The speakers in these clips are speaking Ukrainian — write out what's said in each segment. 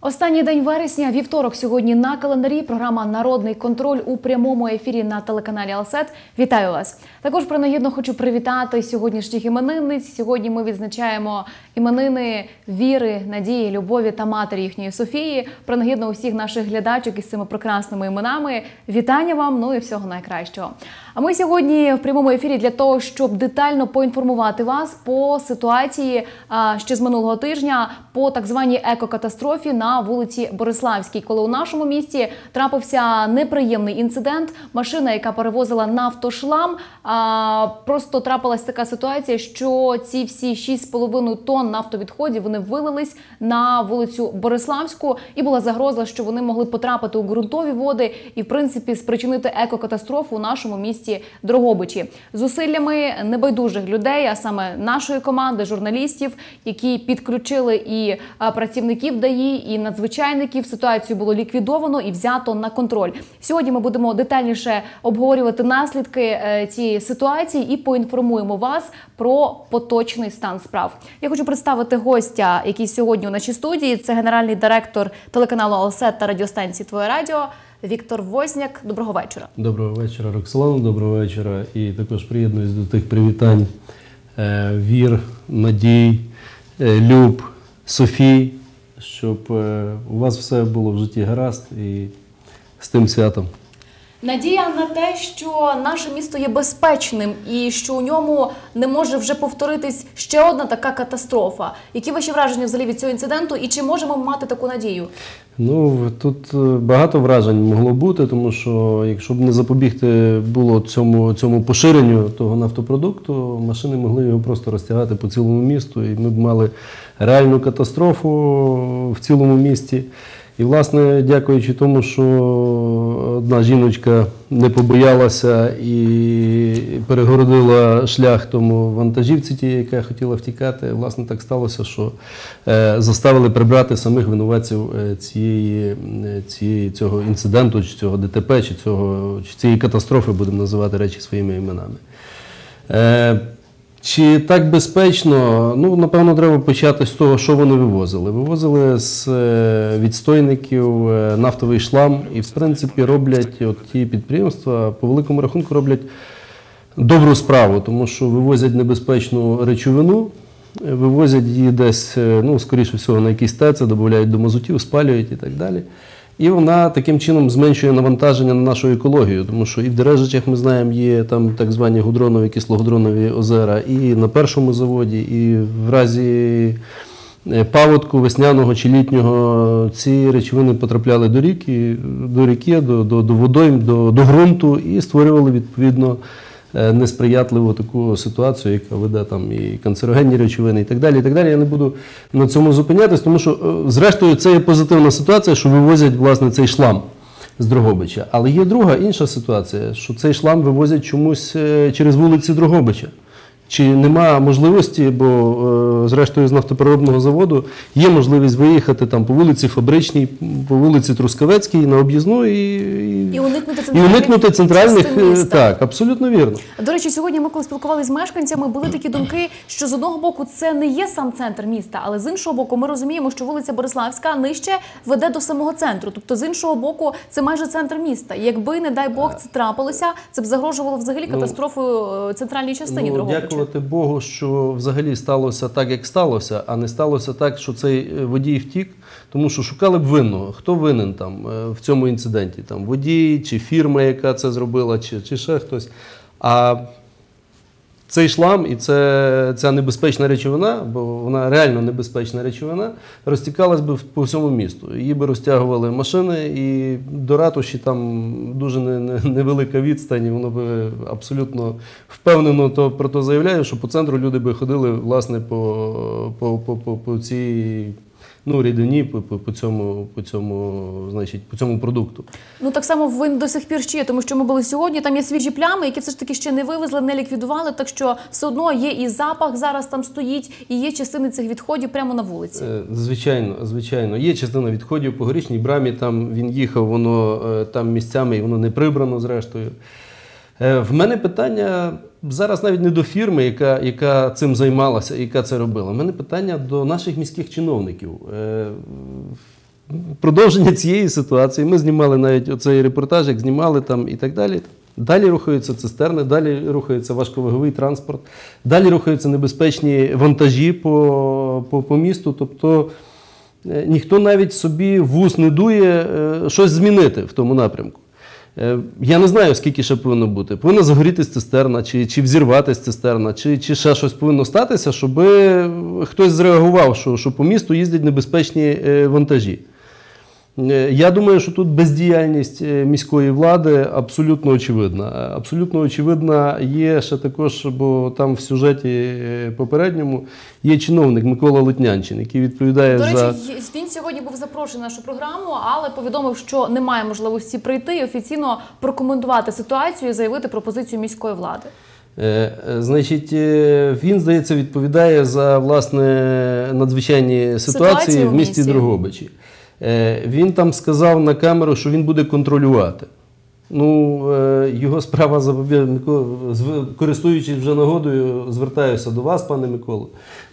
Останній день вересня, вівторок, сьогодні на календарі. Програма Народний контроль у прямому ефірі на телеканалі Алсет. Вітаю вас! Також принагідно хочу привітати сьогоднішніх іменинниць. Сьогодні ми відзначаємо іменини віри, надії, любові та матері їхньої Софії. Принагідно усіх наших глядачок із цими прекрасними іменами. Вітання вам! Ну і всього найкращого. А ми сьогодні в прямому ефірі для того, щоб детально поінформувати вас по ситуації ще з минулого тижня по так званій екокатастрофі на вулиці Бориславській, коли у нашому місті трапився неприємний інцидент. Машина, яка перевозила нафтошлам, просто трапилась така ситуація, що ці всі 6,5 тонн нафтовідходів вони вилились на вулицю Бориславську, і була загроза, що вони могли потрапити у ґрунтові води і, в принципі, спричинити екокатастрофу у нашому місті Дрогобичі. Зусиллями небайдужих людей, а саме нашої команди, журналістів, які підключили і працівників ДАІ, і надзвичайників. Ситуацію було ліквідовано і взято на контроль. Сьогодні ми будемо детальніше обговорювати наслідки е, цієї ситуації і поінформуємо вас про поточний стан справ. Я хочу представити гостя, який сьогодні у нашій студії. Це генеральний директор телеканалу Алсет та радіостанції Твоє Радіо. Віктор Возняк, доброго вечора. Доброго вечора, Роксолана, доброго вечора. І також приєднуюсь до тих привітань е, вір, надій, е, люб, Софій, щоб е, у вас все було в житті гаразд і з тим святом. Надія на те, що наше місто є безпечним і що у ньому не може вже повторитись ще одна така катастрофа. Які ваші враження взагалі від цього інциденту, і чи можемо мати таку надію? Ну, тут е, багато вражень могло бути, тому що якщо б не запобігти було цьому, цьому поширенню того нафтопродукту, машини могли його просто розтягати по цілому місту, і ми б мали реальну катастрофу в цілому місті. І, власне, дякуючи тому, що одна жіночка не побоялася і перегородила шлях тому вантажівці, тій, яка хотіла втікати, власне, так сталося, що е, заставили прибрати самих винуватців е, цієї, е, цієї, цього інциденту, чи цього ДТП, чи, цього, чи цієї катастрофи, будемо називати речі своїми іменами. Чи так безпечно? Ну, напевно, треба почати з того, що вони вивозили. Вивозили з е, відстойників е, нафтовий шлам і, в принципі, роблять от ті підприємства, по великому рахунку, роблять добру справу, тому що вивозять небезпечну речовину, вивозять її десь, е, ну, скоріше всього, на якісь ТЕЦи, додають до мазутів, спалюють і так далі. І вона таким чином зменшує навантаження на нашу екологію, тому що і в Дережичах ми знаємо, є там так звані гудронові, кислогудронові озера, і на першому заводі, і в разі е, паводку весняного чи літнього ці речовини потрапляли до ріки, до ріки, до, до, до водойм, до, до ґрунту і створювали відповідно несприятливу таку ситуацію, яка веде там і канцерогенні речовини, і так далі. І так далі. Я не буду на цьому зупинятись, тому що, е, зрештою, це є позитивна ситуація, що вивозять власне цей шлам з Дрогобича. Але є друга інша ситуація, що цей шлам вивозять чомусь е, через вулиці Дрогобича. Чи нема можливості, бо е, зрештою з нафтопереробного заводу є можливість виїхати там по вулиці Фабричній, по вулиці Трускавецькій на об'їзну і, і, уникнути і уникнути центральних міста. так, абсолютно вірно. До речі, сьогодні ми коли спілкувалися з мешканцями, були такі думки, що з одного боку це не є сам центр міста, але з іншого боку, ми розуміємо, що вулиця Бориславська нижче веде до самого центру. Тобто, з іншого боку, це майже центр міста. Якби, не дай Бог, це трапилося, це б загрожувало взагалі катастрофою е, центральній частині Ну, Дрогобича. Дякувати Богу, що взагалі сталося так, як сталося, а не сталося так, що цей е, водій втік, тому що шукали б винного. Хто винен там е, в цьому інциденті? Там водій, чи фірма, яка це зробила, чи, чи ще хтось. А цей шлам і це, ця небезпечна речовина, бо вона реально небезпечна речовина, розтікалась би по всьому місту. Її би розтягували машини, і до ратуші там дуже не, не, невелика відстань, воно би абсолютно впевнено то, про то заявляю, що по центру люди би ходили власне по, по, по, по, по цій ну, рідині, по, по, по, цьому, по, цьому, значить, по цьому продукту. Ну так само він до сих пір ще є, тому що ми були сьогодні. Там є свіжі плями, які все ж таки ще не вивезли, не ліквідували. Так що все одно є і запах зараз там стоїть, і є частини цих відходів прямо на вулиці. Е, Звичайно, звичайно. Є частина відходів по горішній брамі, там він їхав, воно е, там місцями і воно не прибрано зрештою. Е, В мене питання зараз навіть не до фірми, яка, яка цим займалася, яка це робила. У мене питання до наших міських чиновників. Е, продовження цієї ситуації. Ми знімали навіть оцей репортаж, як знімали там і так далі. Далі рухаються цистерни, далі рухається важковаговий транспорт, далі рухаються небезпечні вантажі по, по, по місту. Тобто е, ніхто навіть собі в вус не дує щось змінити в тому напрямку. Е, Я не знаю, скільки ще повинно бути. Повинна загорітись цистерна, чи, чи взірватися цистерна, чи, чи ще щось повинно статися, щоб хтось зреагував, що, що по місту їздять небезпечні е, вантажі. Е, Я думаю, що тут бездіяльність е, міської влади абсолютно очевидна. Е, Абсолютно очевидна є ще також, бо там в сюжеті попередньому є чиновник Микола Летнянчин, який відповідає До речі, за. він сьогодні був запрошений на нашу програму, але повідомив, що немає можливості прийти і офіційно прокоментувати ситуацію і заявити про позицію міської влади. Значить, він, здається, відповідає за власне надзвичайні ситуації Ситуацію в місті. Дрогобичі. Е, Він там сказав на камеру, що він буде контролювати. Ну, е, його справа запобігти, користуючись вже нагодою, звертаюся до вас, пане Миколо.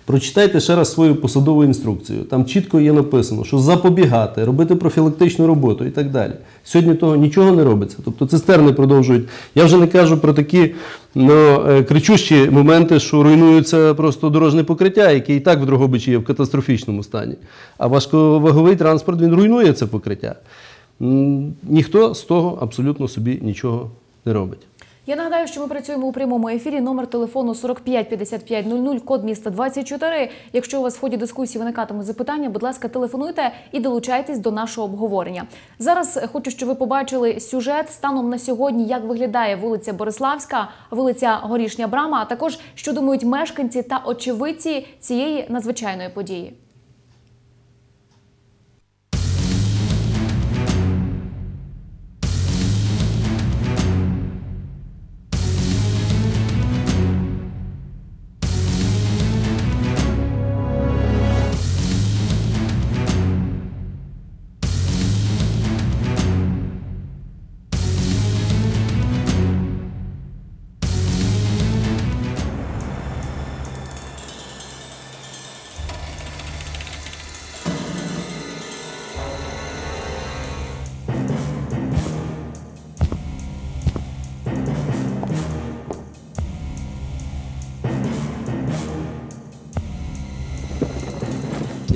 Прочитайте ще раз свою посадову інструкцію. Там чітко є написано, що запобігати, робити профілактичну роботу і так далі. Сьогодні того нічого не робиться. Тобто цистерни продовжують. Я вже не кажу про такі ну, е, кричущі моменти, що руйнується просто дорожне покриття, яке і так в Дрогобичі є в катастрофічному стані. А важковаговий транспорт він руйнує це покриття. Ніхто з того абсолютно собі нічого не робить. Я нагадаю, що ми працюємо у прямому ефірі. Номер телефону 45 55 00, код міста 24. Якщо у вас в ході дискусії виникатимуть запитання, будь ласка, телефонуйте і долучайтесь до нашого обговорення. Зараз хочу, щоб ви побачили сюжет станом на сьогодні, як виглядає вулиця Бориславська, вулиця Горішня Брама, а також що думають мешканці та очевидці цієї надзвичайної події.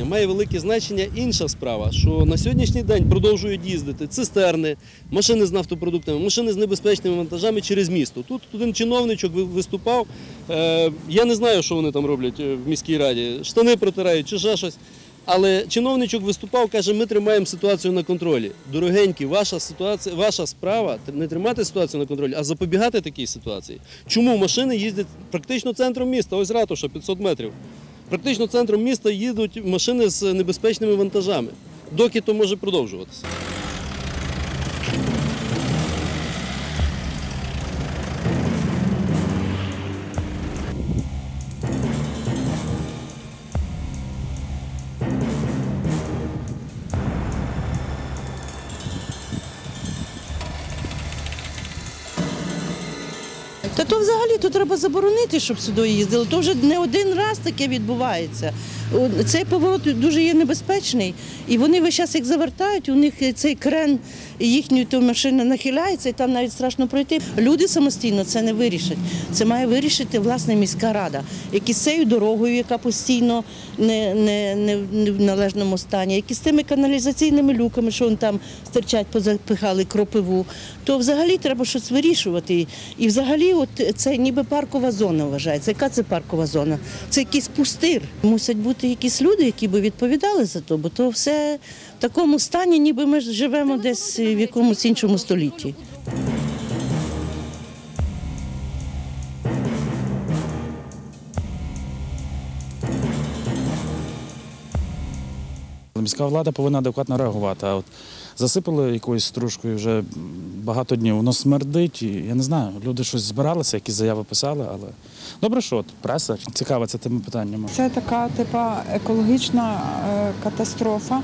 Має велике значення інша справа, що на сьогоднішній день продовжують їздити цистерни, машини з нафтопродуктами, машини з небезпечними вантажами через місто. Тут один чиновничок виступав. Е, я не знаю, що вони там роблять е, в міській раді. Штани протирають чи ще щось. Але чиновничок виступав, каже, ми тримаємо ситуацію на контролі. Дорогенькі, ваша ситуація, ваша справа не тримати ситуацію на контролі, а запобігати такій ситуації. Чому машини їздять практично центром міста? Ось ратуша 500 метрів. Практично центром міста їдуть машини з небезпечними вантажами. Доки то може продовжуватися. То взагалі то треба заборонити, щоб сюди їздили. То вже не один раз таке відбувається. Цей поворот дуже є небезпечний, і вони весь час як завертають, у них цей крен їхньої то машина нахиляється, і там навіть страшно пройти. Люди самостійно це не вирішать. Це має вирішити власне міська рада, як із цією дорогою, яка постійно не, не, не, в належному стані, як і з тими каналізаційними люками, що вони там стирчать, позапихали кропиву. То взагалі треба щось вирішувати. І взагалі, от це ніби паркова зона вважається. Яка це паркова зона? Це якийсь пустир. Мусять бути якісь люди, які би відповідали за то, бо то все в такому стані, ніби ми живемо десь в якомусь іншому столітті. Міська влада повинна адекватно реагувати. А от засипали якоюсь стружкою вже багато днів, воно смердить. І, я не знаю, люди щось збиралися, якісь заяви писали, але добре, що от преса цікавиться тими питаннями. Це така типа екологічна е, катастрофа.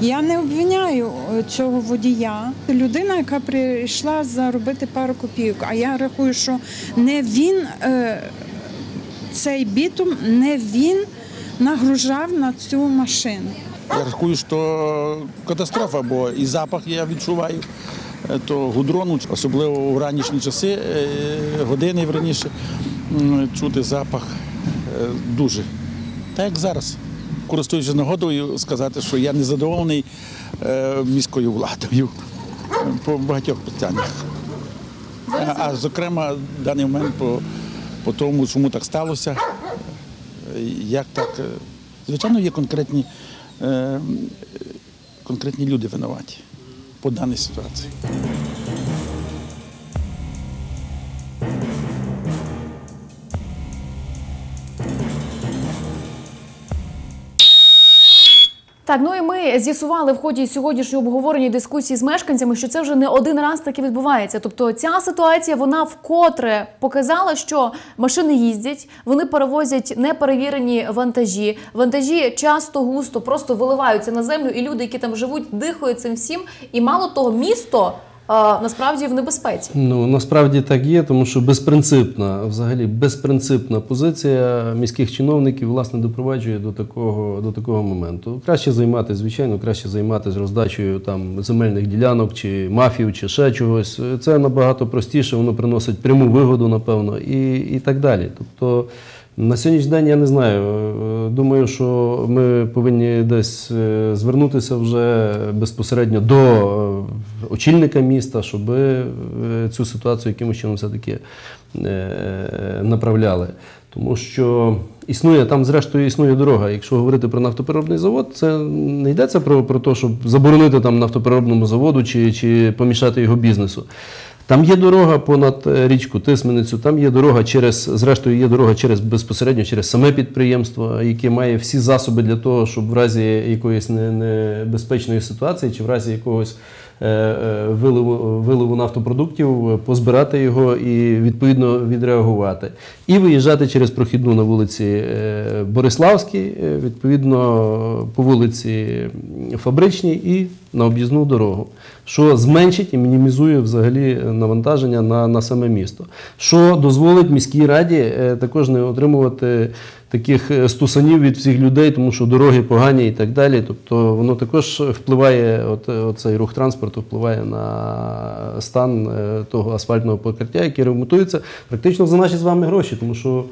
Я не обвиняю е, цього водія. Людина, яка прийшла заробити пару копійок. А я рахую, що не він е, цей бітум, не він нагружав на цю машину. Я рахую, що катастрофа, бо і запах я відчуваю. То гудрону, особливо у ранішні часи, е, години раніше, чути запах е, дуже. Так як зараз. Користуючись нагодою, сказати, що я незадоволений е, міською владою по багатьох питаннях. А, а зокрема, в даний момент по, по тому, чому так сталося, як так. Звичайно, є конкретні, конкретні люди винуваті по даній ситуації. Так, ну і ми з'ясували в ході сьогоднішнього обговорення дискусії з мешканцями, що це вже не один раз таки відбувається. Тобто ця ситуація вона вкотре показала, що машини їздять, вони перевозять неперевірені вантажі. Вантажі часто густо просто виливаються на землю, і люди, які там живуть, дихають цим всім. І мало того, місто насправді в небезпеці. Ну насправді так є, тому що безпринципна, взагалі безпринципна позиція міських чиновників власне допроваджує до такого, до такого моменту. Краще займатися, звичайно, краще займатися роздачею там земельних ділянок чи мафію, чи ще чогось. Це набагато простіше, воно приносить пряму вигоду, напевно, і, і так далі. Тобто. На сьогоднішній день я не знаю. Е, Думаю, що ми повинні десь е, звернутися вже безпосередньо до е, очільника міста, щоб е, цю ситуацію якимось чином все-таки е, направляли. Тому що існує там, зрештою, існує дорога. Якщо говорити про нафтопереробний завод, це не йдеться про, про те, щоб заборонити там нафтопереробному заводу чи, чи помішати його бізнесу. Там є дорога понад е, річку Тисменицю, там є дорога через, зрештою, є дорога через безпосередньо через саме підприємство, яке має всі засоби для того, щоб в разі якоїсь небезпечної ситуації чи в разі якогось виливу, виливу нафтопродуктів е, позбирати його і відповідно відреагувати. І виїжджати через прохідну на вулиці е, Бориславській, е, відповідно по вулиці Фабричній і на об'їзну дорогу, що зменшить і мінімізує взагалі навантаження на, на саме місто, що дозволить міській раді е, також не отримувати таких е, стусанів від всіх людей, тому що дороги погані і так далі. Тобто воно також впливає, от, оцей рух транспорту впливає на стан е, того асфальтного покриття, яке ремонтується практично за наші з вами гроші, тому що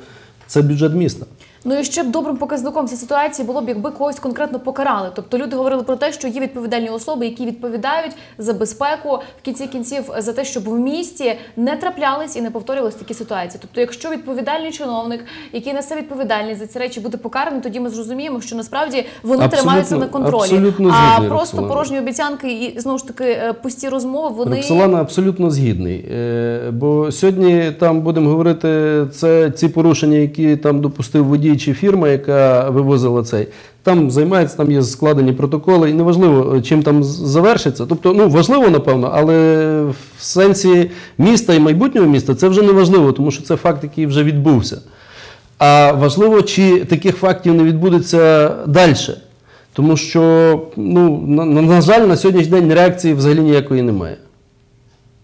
це бюджет міста. Ну і ще б добрим показником цієї ситуації було б, якби когось конкретно покарали. Тобто люди говорили про те, що є відповідальні особи, які відповідають за безпеку в кінці кінців за те, щоб в місті не траплялись і не повторювались такі ситуації. Тобто, якщо відповідальний чиновник, який несе відповідальність за ці речі, буде покараний, тоді ми зрозуміємо, що насправді вони Абсолютно- тримаються на контролі. абсолютно а згідний, просто Роксолана. порожні обіцянки і знову ж таки е, пусті розмови. Вони Роксолана абсолютно згідний. Е, Бо сьогодні там будемо говорити, це ці порушення, які там допустив водій чи фірма, яка вивозила цей. Там займається, там є складені протоколи, і неважливо, чим там завершиться. Тобто, ну важливо, напевно, але в сенсі міста і майбутнього міста це вже не важливо, тому що це факт, який вже відбувся. А важливо, чи таких фактів не відбудеться далі. Тому що, ну, на, на, на жаль, на сьогоднішній день реакції взагалі ніякої немає.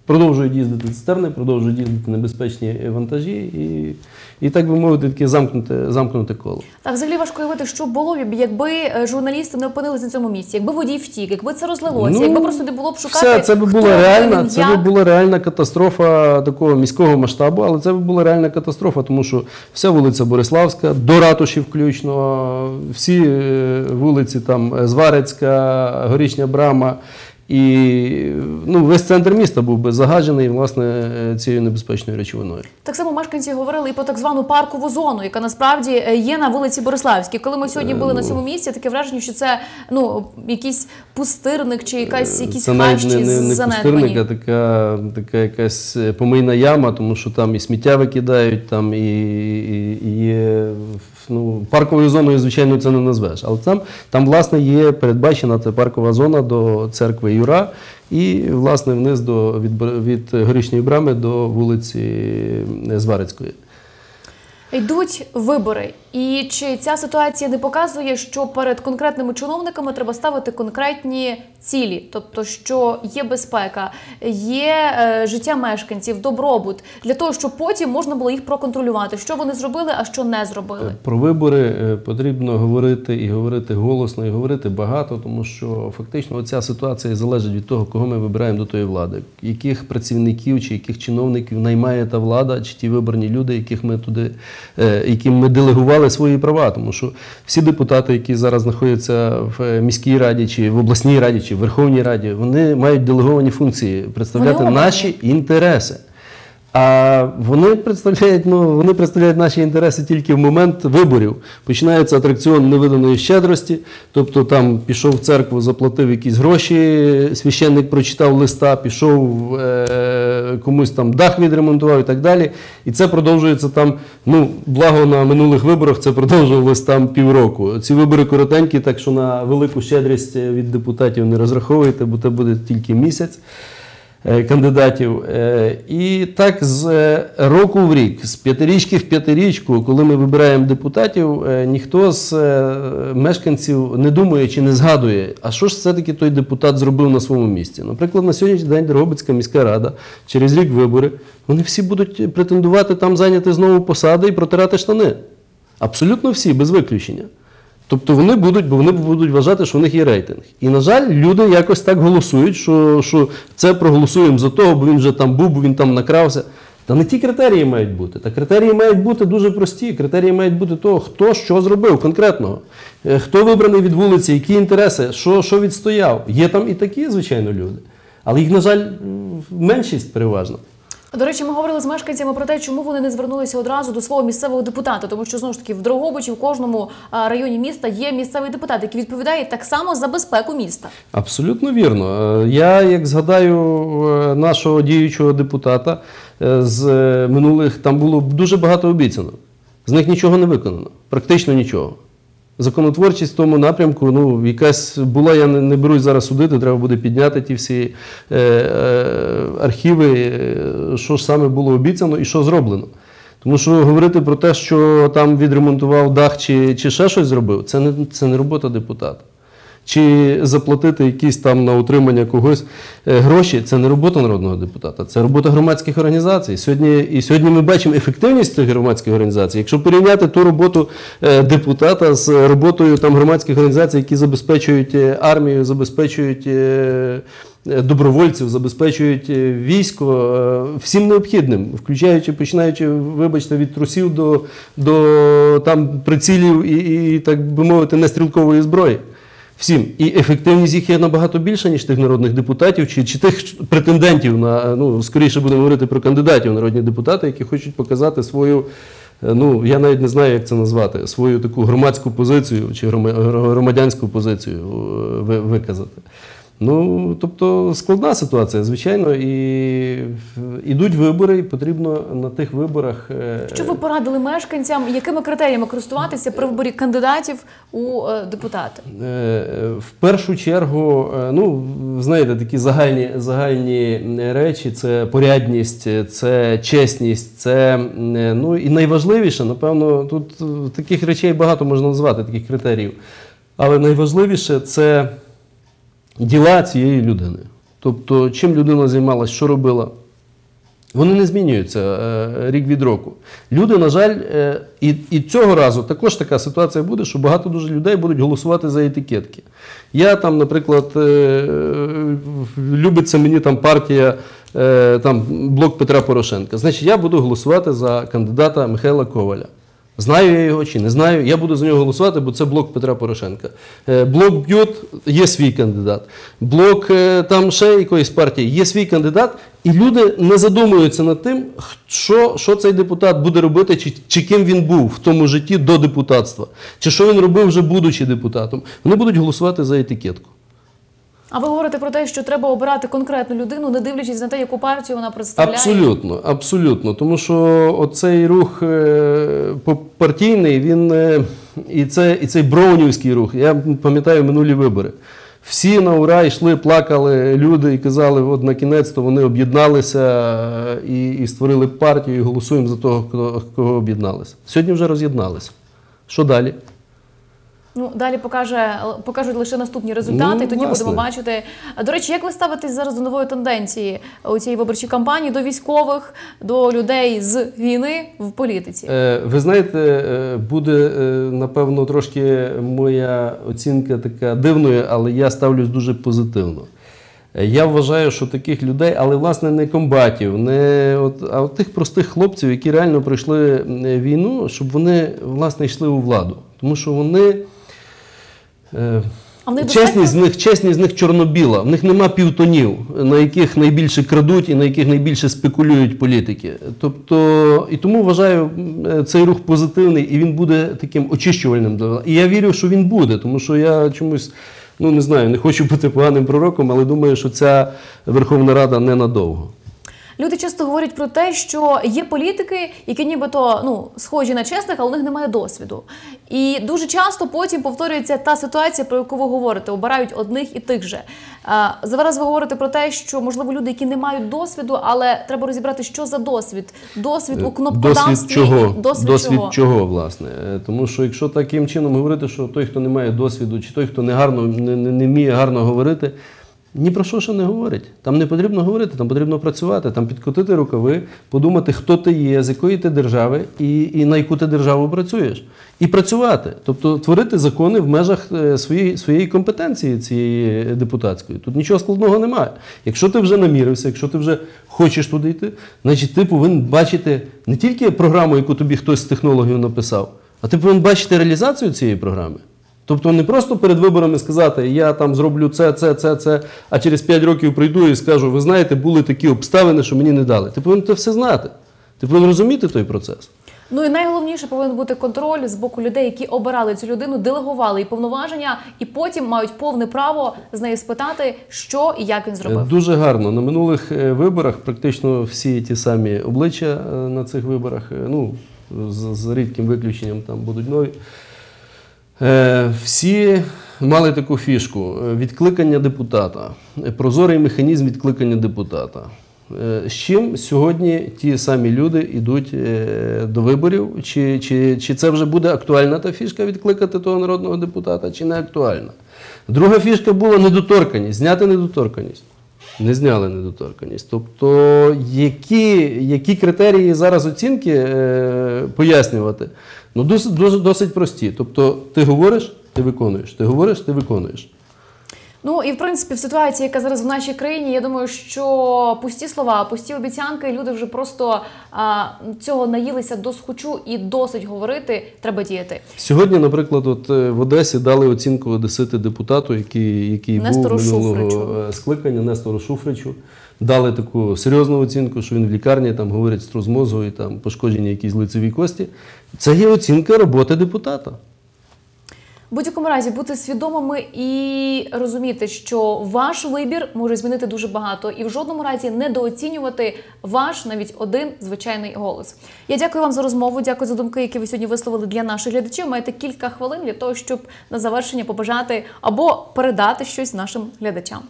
Продовжують їздити цистерни, продовжують їздити небезпечні вантажі, і, і так би мовити, таке замкнуте, замкнуте коло. Так, взагалі важко уявити, що було б, якби е, журналісти не опинилися на цьому місці, якби водій втік, якби це розлилося, Ну, якби просто не було б шукати. Все, це би була реальна, це би була реальна катастрофа такого міського масштабу, але це би була реальна катастрофа, тому що вся вулиця Бориславська, до ратуші включно, всі е, вулиці там е, Зварецька, Горішня Брама. І ну, весь центр міста був би загажений власне е, цією небезпечною речовиною. Так само мешканці говорили і про так звану паркову зону, яка насправді е, є на вулиці Бориславській. Коли ми сьогодні були Е, на цьому місці, таке враження, що це ну якийсь пустирник чи якась якісь Це хащі не, не, не пустирник, а така, така якась е, помийна яма, тому що там і сміття викидають, там і, і, і є ну, парковою зоною, звичайно, це не назвеш. Але там, там, власне, є передбачена це паркова зона до церкви Юра і, власне, вниз до, від, від горішньої брами до вулиці Зварицької. Йдуть вибори. І чи ця ситуація не показує, що перед конкретними чиновниками треба ставити конкретні цілі, тобто що є безпека, є е, життя мешканців, добробут, для того, щоб потім можна було їх проконтролювати, що вони зробили, а що не зробили. Про вибори е, потрібно говорити і говорити голосно, і говорити багато, тому що фактично оця ситуація залежить від того, кого ми вибираємо до тої влади, яких працівників чи яких чиновників наймає та влада, чи ті вибрані люди, яких ми туди, е, яким ми делегували свої права. Тому що всі депутати, які зараз знаходяться в е, міській раді, чи в обласній раді, чи в Верховній Раді, вони мають делеговані функції представляти наші інтереси. А вони представляють, ну, вони представляють наші інтереси тільки в момент виборів. Починається атракціон невиданої щедрості, тобто там пішов в церкву, заплатив якісь гроші, священник прочитав листа, пішов е- комусь там дах відремонтував і так далі. І це продовжується там. Ну, благо на минулих виборах це продовжувалось там півроку. Ці вибори коротенькі, так що на велику щедрість від депутатів не розраховуйте, бо це буде тільки місяць кандидатів. Е, І так з е, року в рік, з п'ятирічки в п'ятирічку, коли ми вибираємо депутатів, е, ніхто з е, мешканців не думає чи не згадує, а що ж все-таки той депутат зробив на своєму місці. Наприклад, на сьогоднішній день Дрогобицька міська рада, через рік вибори, вони всі будуть претендувати там зайняти знову посади і протирати штани. Абсолютно всі, без виключення. Тобто вони будуть, бо вони будуть вважати, що в них є рейтинг. І, на жаль, люди якось так голосують, що, що це проголосуємо за того, бо він вже там був, бо він там накрався. Та не ті критерії мають бути. Та критерії мають бути дуже прості. Критерії мають бути того, хто що зробив конкретного, Е, хто вибраний від вулиці, які інтереси, що, що відстояв. Є там і такі, звичайно, люди. Але їх, на жаль, меншість переважно. До речі, ми говорили з мешканцями про те, чому вони не звернулися одразу до свого місцевого депутата, тому що знову ж таки в Дрогобичі в кожному районі міста є місцевий депутат, який відповідає так само за безпеку міста. Абсолютно вірно. Е, Я, як згадаю е, нашого діючого депутата е, з е, минулих, там було дуже багато обіцянок. З них нічого не виконано, практично нічого. Законотворчість в тому напрямку, ну, якась була, я не, берусь зараз судити, треба буде підняти ті всі е, е, архіви, е, що ж саме було обіцяно і що зроблено. Тому що говорити про те, що там відремонтував дах чи, чи ще щось зробив, це не, це не робота депутата. Чи заплатити якісь там на утримання когось е, гроші, це не робота народного депутата, це робота громадських організацій. Сьогодні, і сьогодні ми бачимо ефективність цих громадських організацій. Якщо порівняти ту роботу е, депутата з роботою там громадських організацій, які забезпечують е, армію, забезпечують добровольців, забезпечують військо всім необхідним, включаючи, починаючи, вибачте, від трусів до, до там прицілів і, і, так би мовити, нестрілкової зброї. Всім. І ефективність їх є набагато більша, ніж тих народних депутатів, чи, чи тих претендентів на, ну, скоріше будемо говорити про кандидатів народні депутати, які хочуть показати свою, е, ну, я навіть не знаю, як це назвати, свою таку громадську позицію чи громадянську позицію е, виказати. Ну, тобто складна ситуація, звичайно, і йдуть вибори, і потрібно на тих виборах. е, Що ви порадили мешканцям, якими критеріями користуватися при виборі кандидатів у е, депутати? Е, В першу чергу, е, ну, знаєте, такі загальні, загальні речі це порядність, це чесність, це е, ну, і найважливіше, напевно, тут е, таких речей багато можна назвати, таких критеріїв. Але найважливіше це діла цієї людини. Тобто, чим людина займалася, що робила. Вони не змінюються е, рік від року. Люди, на жаль, е, і, і цього разу також така ситуація буде, що багато дуже людей будуть голосувати за етикетки. Я там, наприклад, е, любиться мені там партія там, блок Петра Порошенка. Значить, я буду голосувати за кандидата Михайла Коваля. Знаю я його чи не знаю, я буду за нього голосувати, бо це блок Петра Порошенка. Е, Блок Б'ют є свій кандидат. Блок е, там ще якоїсь партії є свій кандидат, і люди не задумуються над тим, що, що цей депутат буде робити, чи, чи ким він був в тому житті до депутатства, чи що він робив вже будучи депутатом. Вони будуть голосувати за етикетку. А ви говорите про те, що треба обирати конкретну людину, не дивлячись на те, яку партію вона представляє. Абсолютно, абсолютно. Тому що оцей рух е, партійний, він е, і, це, і цей броунівський рух, я пам'ятаю минулі вибори. Всі на ура йшли, плакали люди і казали, от на кінець то вони об'єдналися е, і, і створили партію, і голосуємо за того, кого, кого об'єдналися. Сьогодні вже роз'єдналися. Що далі? Ну, далі покаже, покажуть лише наступні результати, Ну, і тоді власне. будемо бачити. До речі, як ви ставитесь зараз до нової тенденції у цій виборчій кампанії, до військових, до людей з війни в політиці? Е, Ви знаєте, е, буде е, напевно трошки моя оцінка така дивною, але я ставлюсь дуже позитивно. Е, Я вважаю, що таких людей, але власне не комбатів, не от, а от тих простих хлопців, які реально пройшли війну, щоб вони власне йшли у владу. Тому що вони. Е, Чесність з них, чесність з них чорнобіла. В них нема півтонів, на яких найбільше крадуть і на яких найбільше спекулюють політики. Тобто, і тому вважаю цей рух позитивний, і він буде таким очищувальним. для- І я вірю, що він буде, тому що я чомусь, ну не знаю, не хочу бути поганим пророком, але думаю, що ця Верховна Рада ненадовго. Люди часто говорять про те, що є політики, які нібито ну схожі на чесних, але у них немає досвіду. І дуже часто потім повторюється та ситуація, про яку ви говорите, обирають одних і тих же. Зараз ви говорите про те, що можливо люди, які не мають досвіду, але треба розібрати, що за досвід. Досвід у кнопкодавстві. Досвід чого? Досвід, досвід чого? чого, власне? Е, Тому що якщо таким чином говорити, що той, хто не має досвіду, чи той, хто не гарно не, не, не вміє гарно говорити, ні про що ще не говорить. Там не потрібно говорити, там потрібно працювати, там підкотити рукави, подумати, хто ти є, з якої ти держави і, і на яку ти державу працюєш. І працювати, тобто творити закони в межах е, своєї, своєї компетенції цієї депутатської. Тут нічого складного немає. Якщо ти вже намірився, якщо ти вже хочеш туди йти, значить ти повинен бачити не тільки програму, яку тобі хтось з технологів написав, а ти повинен бачити реалізацію цієї програми. Тобто не просто перед виборами сказати, я там зроблю це, це, це, це, а через 5 років прийду і скажу, ви знаєте, були такі обставини, що мені не дали. Ти повинен це все знати. Ти повинен розуміти той процес. Ну і найголовніше повинен бути контроль з боку людей, які обирали цю людину, делегували їй повноваження, і потім мають повне право з неї спитати, що і як він зробив. Дуже гарно. На минулих е, виборах практично всі ті самі обличчя е, на цих виборах, е, ну, з, з рідким виключенням там будуть нові. Е, Всі мали таку фішку е, відкликання депутата, е, прозорий механізм відкликання депутата. З чим сьогодні ті самі люди йдуть до виборів? Чи, чи, чи це вже буде актуальна та фішка відкликати того народного депутата, чи не актуальна? Друга фішка була недоторканність, зняти недоторканність. Не зняли недоторканність. Тобто, які, які критерії зараз оцінки е, пояснювати? Ну, досить, досить, досить прості. Тобто, ти говориш, ти виконуєш. Ти говориш, ти виконуєш. Ну і в принципі в ситуації, яка зараз в нашій країні, я думаю, що пусті слова, пусті обіцянки, люди вже просто а, цього наїлися до схочу і досить говорити. Треба діяти. Сьогодні, наприклад, от е, в Одесі дали оцінку одесити депутату, який, який Нестору був минулого Шуфричу. е, скликання Нестору Шуфричу. Дали таку серйозну оцінку, що він в лікарні там говорить струс мозгу і там пошкоджені якісь лицеві кості. Це є оцінка роботи депутата. В будь-якому разі бути свідомими і розуміти, що ваш вибір може змінити дуже багато, і в жодному разі недооцінювати ваш навіть один звичайний голос. Я дякую вам за розмову. Дякую за думки, які ви сьогодні висловили для наших глядачів. Маєте кілька хвилин для того, щоб на завершення побажати або передати щось нашим глядачам.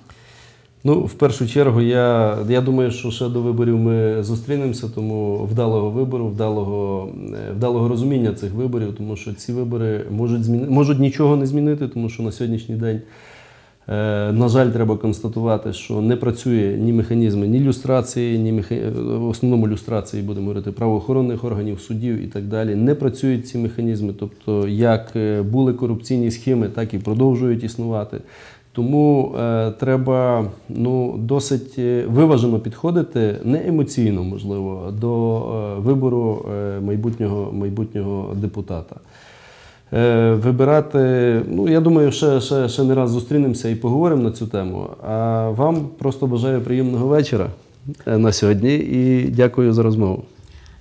Ну, в першу чергу, я, я думаю, що ще до виборів ми зустрінемося, тому вдалого вибору, вдалого, е, вдалого розуміння цих виборів, тому що ці вибори можуть, зміни, можуть нічого не змінити, тому що на сьогоднішній день, е, на жаль, треба констатувати, що не працює ні механізми, ні люстрації, ні меха... е, в основному люстрації, будемо говорити, правоохоронних органів, судів і так далі. Не працюють ці механізми. Тобто, як е, були корупційні схеми, так і продовжують існувати. Тому е, треба ну, досить е, виважено підходити, не емоційно, можливо, до е, вибору е, майбутнього, майбутнього депутата. Е, вибирати, ну я думаю, ще, ще, ще не раз зустрінемося і поговоримо на цю тему. А вам просто бажаю приємного вечора е, на сьогодні і дякую за розмову.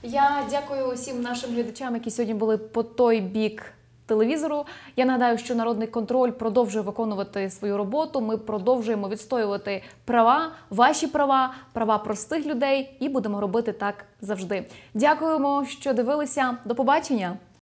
Я дякую усім нашим глядачам, які сьогодні були по той бік телевізору. Я нагадаю, що народний контроль продовжує виконувати свою роботу. Ми продовжуємо відстоювати права, ваші права, права простих людей, і будемо робити так завжди. Дякуємо, що дивилися. До побачення.